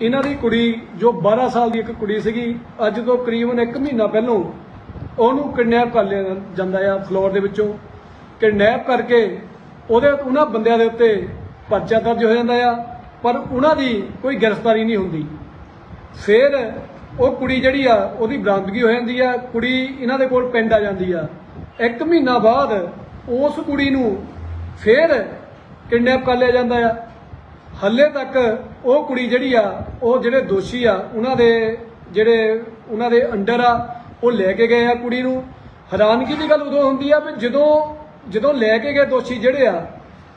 ਇਹਨਾਂ ਦੀ ਕੁੜੀ ਜੋ 12 ਸਾਲ ਦੀ ਇੱਕ ਕੁੜੀ ਸੀਗੀ, ਅੱਜ ਤੋਂ ਕਰੀਬਨ 1 ਮਹੀਨਾ ਪਹਿਲਾਂ ਉਹਨੂੰ ਕਿਡਨੈਪ ਕਰ ਲਿਆ ਜਾਂਦਾ ਆ ਫਲੋਰ ਦੇ ਵਿੱਚੋਂ। ਕਿਡਨੈਪ ਕਰਕੇ ਉਹਦੇ ਉਹਨਾਂ ਬੰਦਿਆਂ ਦੇ ਉੱਤੇ ਪਰਚਾ ਦਰਜ ਹੋ ਜਾਂਦਾ ਆ, ਪਰ ਉਹਨਾਂ ਦੀ ਕੋਈ ਗ੍ਰਿਫਤਾਰੀ ਨਹੀਂ ਹੁੰਦੀ। ਫਿਰ ਉਹ ਕੁੜੀ ਜਿਹੜੀ ਆ, ਉਹਦੀ ਬਰਾਮਦਗੀ ਹੋ ਜਾਂਦੀ ਆ, ਕੁੜੀ ਇਹਨਾਂ ਦੇ ਕੋਲ ਪਿੰਡ ਆ ਜਾਂਦੀ ਆ। ਇੱਕ ਮਹੀਨਾ ਬਾਅਦ ਉਸ ਕੁੜੀ ਨੂੰ ਫਿਰ ਕਿਡਨੈਪ ਕਰ ਲਿਆ ਜਾਂਦਾ ਆ। ਹੱਲੇ ਤੱਕ ਉਹ ਕੁੜੀ ਜਿਹੜੀ ਆ, ਉਹ ਜਿਹੜੇ ਦੋਸ਼ੀ ਆ, ਉਹਨਾਂ ਦੇ ਜਿਹੜੇ ਉਹਨਾਂ ਦੇ ਅੰਡਰ ਆ, ਉਹ ਲੈ ਕੇ ਗਏ ਆ ਕੁੜੀ ਨੂੰ। ਹੈਰਾਨਗੀ ਦੀ ਗੱਲ ਉਦੋਂ ਹੁੰਦੀ ਆ ਵੀ ਜਦੋਂ ਜਦੋਂ ਲੈ ਕੇ ਗਏ ਦੋਸ਼ੀ ਜਿਹੜੇ ਆ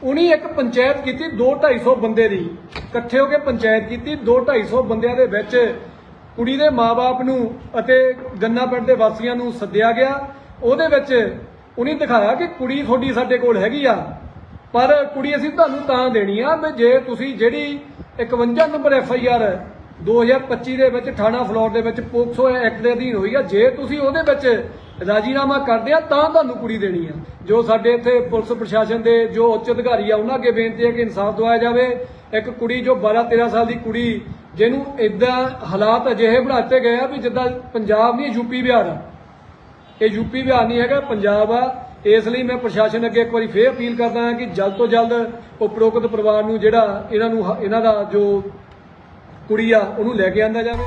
ਉਨੀ ਇੱਕ ਪੰਚਾਇਤ ਕੀਤੀ 2-250 ਬੰਦੇ ਦੀ। ਇਕੱਠੇ ਹੋ ਕੇ ਪੰਚਾਇਤ ਕੀਤੀ 2-250 ਬੰਦਿਆਂ ਦੇ ਵਿੱਚ ਕੁੜੀ ਦੇ ਮਾਪੇ ਨੂੰ ਅਤੇ ਗੰਨਾ ਪਿੰਡ ਦੇ ਵਾਸੀਆਂ ਨੂੰ ਸੱਦਿਆ ਗਿਆ। ਉਹਦੇ ਵਿੱਚ ਉਨੀ ਦਿਖਾਇਆ ਕਿ ਕੁੜੀ ਤੁਹਾਡੀ ਸਾਡੇ ਕੋਲ ਹੈਗੀ ਆ। ਪਰ ਕੁੜੀ ਅਸੀਂ ਤੁਹਾਨੂੰ ਤਾਂ ਦੇਣੀ ਆ ਵੀ ਜੇ ਤੁਸੀਂ ਜਿਹੜੀ 51 ਨੰਬਰ ਐਫ ਆਈ ਆਰ 2025 ਦੇ ਵਿੱਚ ਥਾਣਾ ਫਲੋਰ ਦੇ ਵਿੱਚ ਪੋਕਸੋ ਐਕਟ ਦੇ ਅਧੀਨ ਹੋਈ ਆ, ਜੇ ਤੁਸੀਂ ਉਹਦੇ ਵਿੱਚ ਰਾਜੀਨਾਮਾ ਕਰਦੇ ਆ, ਤਾਂ ਤੁਹਾਨੂੰ ਕੁੜੀ ਦੇਣੀ ਆ। ਜੋ ਸਾਡੇ ਇੱਥੇ ਪੁਲਿਸ ਪ੍ਰਸ਼ਾਸਨ ਦੇ ਜੋ ਉੱਚ ਅਧਿਕਾਰੀ ਆ, ਉਹਨਾਂ ਅੱਗੇ ਬੇਨਤੀ ਹੈ ਕਿ ਇਨਸਾਫ ਦਵਾਇਆ ਜਾਵੇ। ਇੱਕ ਕੁੜੀ ਜੋ 12 13 ਸਾਲ ਦੀ ਕੁੜੀ, ਜਿਹਨੂੰ ਇਦਾਂ ਹਾਲਾਤ ਅਜਿਹੇ ਬਣਾ ਦਿੱਤੇ ਗਏ ਆ ਵੀ ਜਿੱਦਾਂ ਪੰਜਾਬ ਨਹੀਂ ਯੂਪੀ ਬਿਹਾਰ ਆ। ਇਹ ਯੂਪੀ ਬਿਹਾਰ ਨਹੀਂ ਹੈਗਾ, ਪੰਜਾਬ ਆ। ਇਸ ਲਈ ਮੈਂ ਪ੍ਰਸ਼ਾਸਨ ਅੱਗੇ ਇੱਕ ਵਾਰੀ ਫੇਰ ਅਪੀਲ ਕਰਦਾ ਹਾਂ ਕਿ ਜਲਦ ਤੋਂ ਜਲਦ ਉਪਰੋਕਤ ਪਰਿਵਾਰ ਨੂੰ ਜਿਹੜਾ ਇਹਨਾਂ ਨੂੰ ਇਹਨਾਂ ਦਾ ਜੋ ਕੁੜੀ ਆ, ਉਹਨੂੰ ਲੈ ਕੇ ਆਂਦਾ ਜਾਵੇ।